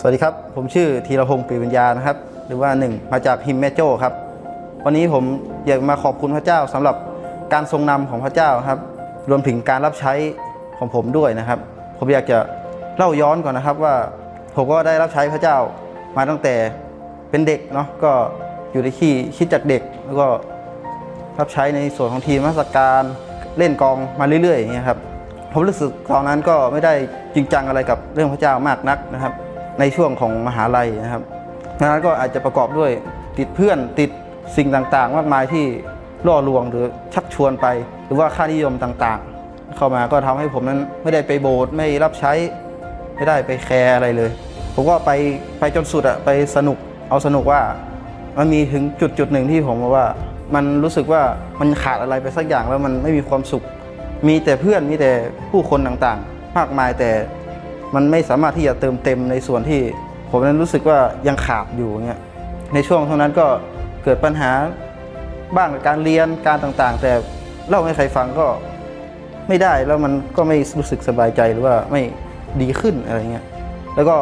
สวัสดีครับ ผมชื่อธีรพงศ์ปีวิญญานะครับ หรือว่าหนึ่งมาจากฮิมแม่โจ้ครับ วันนี้ผมอยากมาขอบคุณพระเจ้าสำหรับการทรงนำของพระเจ้าครับ รวมถึงการรับใช้ของผมด้วยนะครับ ผมอยากจะเล่าย้อนก่อนนะครับว่าผมก็ได้รับใช้พระเจ้ามาตั้งแต่เป็นเด็กเนาะก็อยู่ในที่คิดจากเด็ก แล้วก็รับใช้ในส่วนของทีมราชการเล่นกองมาเรื่อยๆอย่างเงี้ยครับผมรู้สึกตอนนั้นก็ไม่ได้จริงจังอะไรกับเรื่องพระเจ้ามากนักนะครับ ในช่วงของมหาลัยนะครับงนั้นก็อาจจะประกอบด้วยติดเพื่อนติดสิ่งต่างๆ มากมายที่ล่อลวงหรือชักชวนไป หรือว่าค่านิยมต่างๆ เข้ามาก็ทำให้ผมนั้นไม่ได้ไปโบสถ์ไม่รับใช้ไม่ได้ไปแคร์อะไรเลย ผมก็ไปไปจนสุดอะไปสนุกเอาสนุกว่า มันมีถึงจุดจุดหนึ่งที่ผมว่า มันรู้สึกว่ามันขาดอะไรไปสักอย่างแล้วมันไม่มีความสุข มีแต่เพื่อนมีแต่ผู้คนต่างๆ มากมายแต่ มันไม่สามารถที่จะเติมเต็มในส่วนที่ผมนั้นรู้สึกว่ายังขาดอยู่เงี้ยในช่วงเท่านั้นก็เกิดปัญหาบ้างกับการเรียนการต่างๆ แต่เล่าให้ใครฟังก็ไม่ได้แล้วมันก็ไม่รู้สึกสบายใจหรือว่าไม่ดีขึ้นอะไรเงี้ยแล้วก็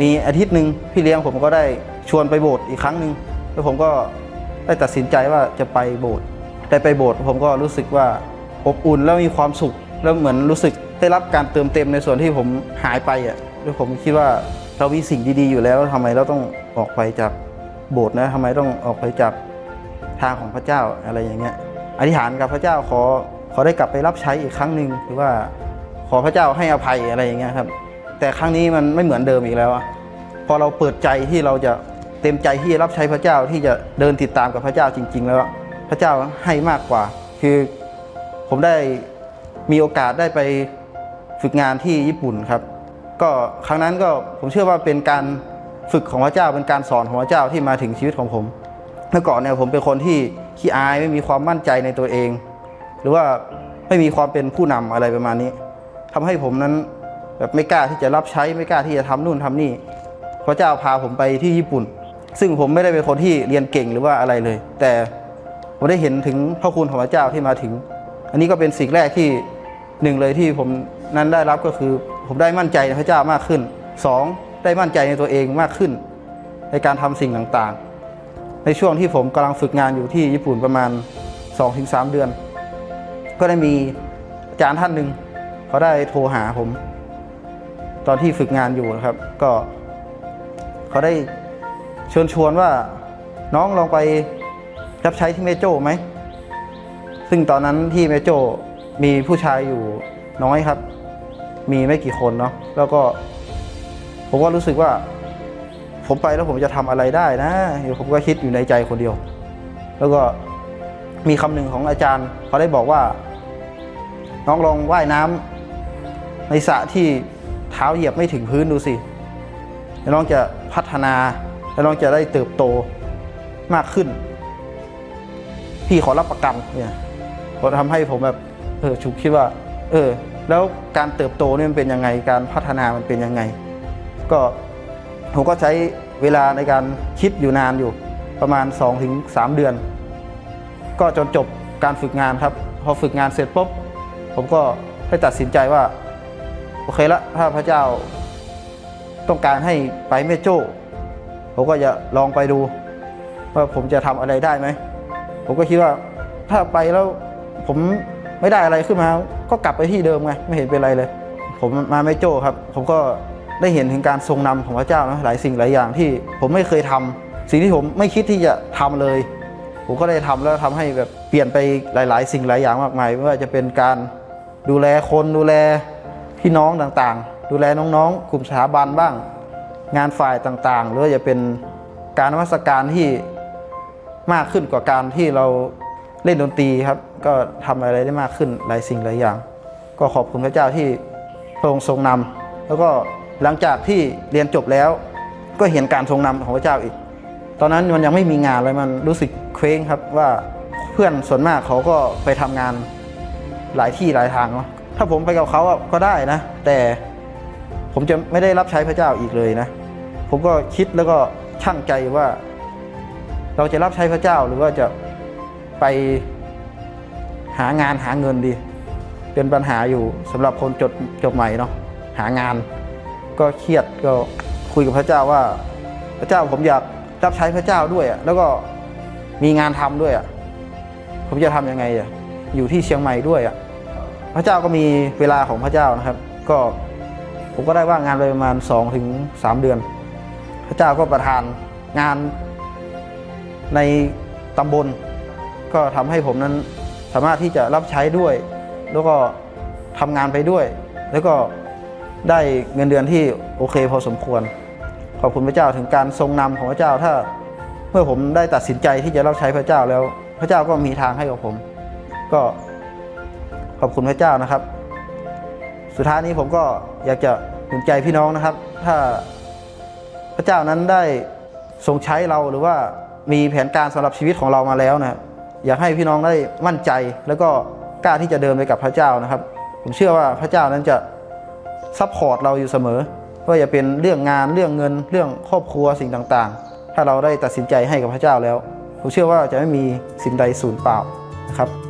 มีอาทิตย์หนึ่งพี่เลี้ยงผมก็ได้ชวนไปโบสถ์อีกครั้งหนึ่งแล้วผมก็ได้ตัดสินใจว่าจะไปโบสถ์ได้ไปโบสถ์ผมก็รู้สึกว่าอบอุ่นแล้วมีความสุข แล้วเหมือนรู้สึกได้รับการเติมเต็มในส่วนที่ผมหายไปอะแล้วผมคิดว่าเรามีสิ่งดีๆอยู่แล้วทำไมเราต้องออกไปจากโบสถ์นะทำไมต้องออกไปจากทางของพระเจ้าอะไรอย่างเงี้ยอธิษฐานกับพระเจ้าขอขอได้กลับไปรับใช้อีกครั้งหนึ่งหรือว่าขอพระเจ้าให้อภัยอะไรอย่างเงี้ยครับ แต่ครั้งนี้มันไม่เหมือนเดิมอีกแล้วอะพอเราเปิดใจที่เราจะเต็มใจที่จะรับใช้พระเจ้าที่จะเดินติดตามกับพระเจ้าจริง ๆ แล้ว พระเจ้าให้มากกว่า คือผมได้ มีโอกาสได้ไปฝึกงานที่ญี่ปุ่นครับ ก็ครั้งนั้นก็ผมเชื่อว่าเป็นการฝึกของพระเจ้าเป็นการสอนของพระเจ้าที่มาถึงชีวิตของผมเมื่อก่อนเนี่ยผมเป็นคนที่ขี้อายไม่มีความมั่นใจในตัวเอง หรือว่าไม่มีความเป็นผู้นำอะไรประมาณนี้ทำให้ผมนั้นแบบไม่กล้าที่จะรับใช้ไม่กล้าที่จะทำนู่นทำนี่ พระเจ้าพาผมไปที่ญี่ปุ่น ซึ่งผมไม่ได้เป็นคนที่เรียนเก่งหรือว่าอะไรเลย แต่ผมได้เห็นถึงพระคุณของพระเจ้าที่มาถึง อันนี้ก็เป็นสิ่งแรกที่หนึ่งเลยที่ผมนั้นได้รับก็คือ ผมได้มั่นใจในพระเจ้ามากขึ้นสองได้มั่นใจในตัวเองมากขึ้น ในการทำสิ่งต่างๆ ในช่วงที่ผมกำลังฝึกงานอยู่ที่ญี่ปุ่นประมาณ 2-3 เดือน ก็ได้มีอาจารย์ท่านหนึ่งเขาได้โทรหาผม ตอนที่ฝึกงานอยู่นะครับ ก็เขาได้เชิญชวนว่าน้องลองไปรับใช้ที่เมโจ้ไหม ซึ่งตอนนั้นที่เมโจ้มีผู้ชายอยู่น้อยครับ มีไม่กี่คนเนาะแล้วก็ ผมก็รู้สึกว่า ผมไปแล้วผมจะทำอะไรได้นะผมก็คิดอยู่ในใจคนเดียว แล้วก็มีคำหนึ่งของอาจารย์เขาได้บอกว่า น้องลองว่ายน้ำในสระที่เท้าเหยียบไม่ถึงพื้นดูสิแล้วน้องจะพัฒนาแล้วน้องจะได้เติบโตมากขึ้น พี่ขอรับประกันเนี่ย ก็ทำให้ผมแบบเออฉุกคิดว่า เออ แล้วการเติบโตเนี่ยมันเป็นยังไงการพัฒนามันเป็นยังไง ก็ผมก็ใช้เวลาในการคิดอยู่นานอยู่ประมาณ 2-3 เดือน ก็จนจบการฝึกงานครับ พอฝึกงานเสร็จปุ๊บผมก็ได้ตัดสินใจว่า โอเคละถ้าพระเจ้าต้องการให้ไปแม่โจ้ผมก็จะลองไปดู ว่าผมจะทำอะไรได้ไหม ผมก็คิดว่าถ้าไปแล้ว ผมไม่ได้อะไรขึ้นมา ก็กลับไปที่เดิมไงไม่เห็นเป็นไรเลย ผมมาแม่โจ้ครับ ผมก็ได้เห็นถึงการทรงนำของพระเจ้านะหลายสิ่งหลายอย่างที่ผมไม่เคยทำสิ่งที่ผมไม่คิดที่จะทำเลย ผมก็ได้ทำแล้วทำให้แบบเปลี่ยนไปหลาย ๆ สิ่งหลายอย่างมากมายไม่ว่าจะเป็นการดูแลคนดูแลพี่น้องต่างๆ ดูแลน้องๆ กลุ่มสถาบันบ้าง งานฝ่ายต่างๆ หรือว่าจะเป็นการนมัสการที่มากขึ้นกว่าการที่เราเล่นดนตรีครับ ก็ทำอะไรได้มากขึ้นหลายสิ่งหลายอย่าง ก็ขอบคุณพระเจ้าที่พระองค์ทรงนำแล้วก็หลังจากที่เรียนจบแล้ว ก็เห็นการทรงนำของพระเจ้าอีก ตอนนั้นมันยังไม่มีงานเลยมันรู้สึกเคว้งครับว่าเพื่อนส่วนมากเขาก็ไปทำงานหลายที่หลายทางเนาะถ้าผมไปกับเขาอะก็ได้นะ แต่ผมจะไม่ได้รับใช้พระเจ้าอีกเลยนะ ผมก็คิดแล้วก็ช่างใจว่า เราจะรับใช้พระเจ้าหรือว่าจะไป หางานหาเงินดี เป็นปัญหาอยู่สำหรับคนจดจบใหม่เนาะหางาน ก็เครียดก็คุยกับพระเจ้าว่า พระเจ้าผมอยากรับใช้พระเจ้าด้วยอะแล้วก็มีงานทำด้วยอะผมจะทำยังไงอะอยู่ที่เชียงใหม่ด้วยอะพระเจ้าก็มีเวลาของพระเจ้านะครับ ก็ผมก็ได้ว่างงานไปประมาณ2ถึง3เดือน พระเจ้าก็ประทานงานในตำบล ก็ทำให้ผมนั้น สามารถที่จะรับใช้ด้วย แล้วก็ทำงานไปด้วย แล้วก็ได้เงินเดือนที่โอเคพอสมควร ขอบคุณพระเจ้าถึงการทรงนำของพระเจ้าถ้าเมื่อผมได้ตัดสินใจที่จะรับใช้พระเจ้าแล้ว พระเจ้าก็มีทางให้กับผม ก็ขอบคุณพระเจ้านะครับ สุดท้ายนี้ผมก็อยากจะหนุนใจพี่น้องนะครับ ถ้าพระเจ้านั้นได้ทรงใช้เราหรือว่ามีแผนการสำหรับชีวิตของเรามาแล้วนะครับ อยากให้พี่น้องได้มั่นใจ แล้วก็กล้าที่จะเดินไปกับพระเจ้านะครับ ผมเชื่อว่าพระเจ้านั้นจะซัพพอร์ตเราอยู่เสมอว่าจะเป็นเรื่องงานเรื่องเงินเรื่องครอบครัวสิ่งต่างๆ ถ้าเราได้ตัดสินใจให้กับพระเจ้าแล้ว ผมเชื่อว่าจะไม่มีสิ่งใดสูญเปล่านะครับ